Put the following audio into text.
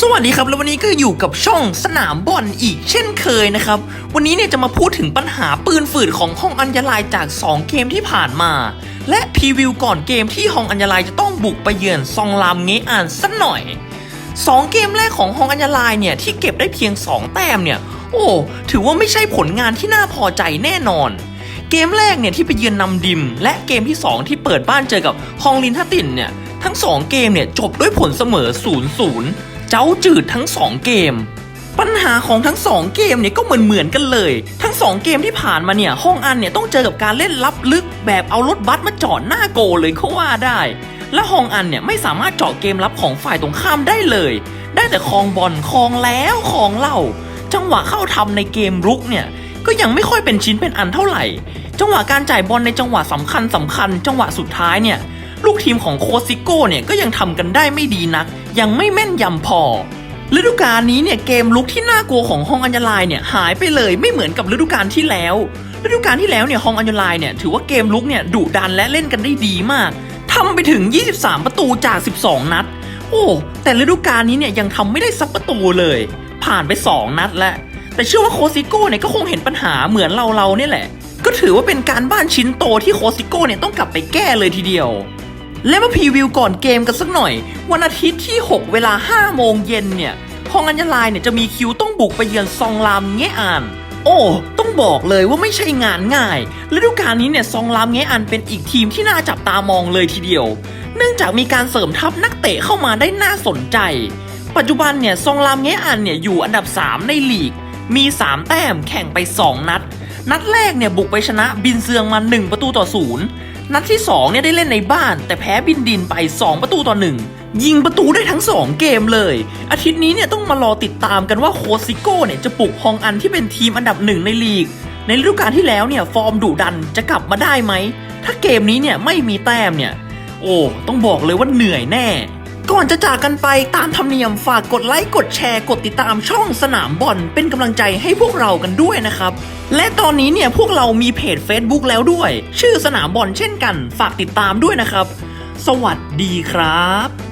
สวัสดีครับแล้ววันนี้ก็อยู่กับช่องสนามบอลอีกเช่นเคยนะครับ วันนี้เนี่ยจะมาพูดถึงปัญหาปืนฝืดของห้องอัญญาลายจาก 2 เกมที่ผ่านมา และพรีวิวก่อนเกมที่ห้องอัญญาลายจะต้องบุกไปเยือนซองรามเงอ่านสักหน่อย 2 เกมแรกของฮองอัญญาลายเนี่ยที่เก็บได้เพียง 2 แต้มเนี่ย โอ้ ถือว่าไม่ใช่ผลงานที่น่าพอใจแน่นอน เกมแรกเนี่ยที่ไปเยือนนำดิม และเกมที่ 2 ที่เปิดบ้านเจอกับฮองลินทัตินเนี่ยทั้ง 2 เกมเนี่ยจบด้วยผลเสมอ 0-0 เจ้าจืดทั้ง2เกม ปัญหาของทั้ง2เกมเนี่ยก็เหมือนเหมือนๆกันเลย ทั้ง2เกมที่ผ่านมาเนี่ยห้องอันเนี่ยต้องเจอกับการเล่นลับลึก แบบเอารถบัสมาจอดหน้าโกเลยก็ว่าได้ และฮองอันเนี่ยไม่สามารถเจาะเกมรับของฝ่ายตรงข้ามได้เลย ได้แต่คลองบอลคลองแล้วคลองเล่า จังหวะเข้าทำในเกมรุกเนี่ยก็ยังไม่ค่อยเป็นชิ้นเป็นอันเท่าไหร่ จังหวะการจ่ายบอลในจังหวะสำคัญสำคัญ จังหวะสุดท้ายเนี่ย ลูกทีมของโคซิโก้เนี่ยก็ยังทำกันได้ไม่ดีนัก ยังไม่แม่นยำพอฤดูกาลนี้เนี่ยเกมลุกที่น่ากลัวของฮองอัญญาลายเนี่ยหายไปเลยไม่เหมือนกับฤดูกาลที่แล้วฤดูกาลที่แล้วเนี่ยฮองอัญญาลายเนี่ยถือว่าเกมลุกเนี่ยดุดันและเล่นกันได้ดีมากทำไปถึง 23 ประตูจาก 12 นัด โอ้แต่ฤดูกาลนี้เนี่ยยังทำไม่ได้สักประตูเลย ผ่านไป 2 นัดแล้วแต่เชื่อว่าโคซิโก้เนี่ยก็คงเห็นปัญหาเหมือนเราเราเนี่ยแหละ ก็ถือว่าเป็นการบ้านชิ้นโตที่โคซิโก้เนี่ยต้องกลับไปแก้เลยทีเดียว และมาพรีวิวก่อนเกมกันสักหน่อย วันอาทิตย์ที่ 6 เวลา 5 โมงเย็นเนี่ยฮองอัญญาลายเนี่ยจะมีคิวต้องบุกไปเยือนซองรามเงอานโอ้ต้องบอกเลยว่าไม่ใช่งานง่ายฤดูกาลนี้เนี่ยซองรามเงอานเป็นอีกทีมที่น่าจับตามองเลยทีเดียว เนื่องจากมีการเสริมทัพนักเตะเข้ามาได้น่าสนใจ ปัจจุบันเนี่ยซองรามเงอานเนี่ยอยู่อันดับ 3 ในลีก มี 3 แต้มแข่งไป 2 นัด นัดแรกเนี่ยบุกไปชนะบินเซียงมา 1 ประตูต่อศูนย์ นัดที่ 2 เนี่ยได้เล่นในบ้าน แต่แพ้บินดินไป 2 ประตูต่อ 1 ยิงประตูได้ทั้ง 2 เกมเลย อาทิตย์นี้เนี่ยต้องมารอติดตามกันว่าโคซิโก้เนี่ยจะปลุกฮองอันที่เป็นทีมอันดับหนึ่งในลีก ในฤดูกาลที่แล้วเนี่ยฟอร์มดุดันจะกลับมาได้ไหม ถ้าเกมนี้เนี่ยไม่มีแต้มเนี่ย โอ้ต้องบอกเลยว่าเหนื่อยแน่ ก่อนจะจากกันไปตามธรรมเนียมฝากกดไลค์กดแชร์กดติดตามช่องสนามบอลเป็นกำลังใจให้พวกเรากันด้วยนะครับ และตอนนี้เนี่ยพวกเรามีเพจ Facebook แล้วด้วย ชื่อสนามบอลเช่นกัน ฝากติดตามด้วยนะครับ สวัสดีครับ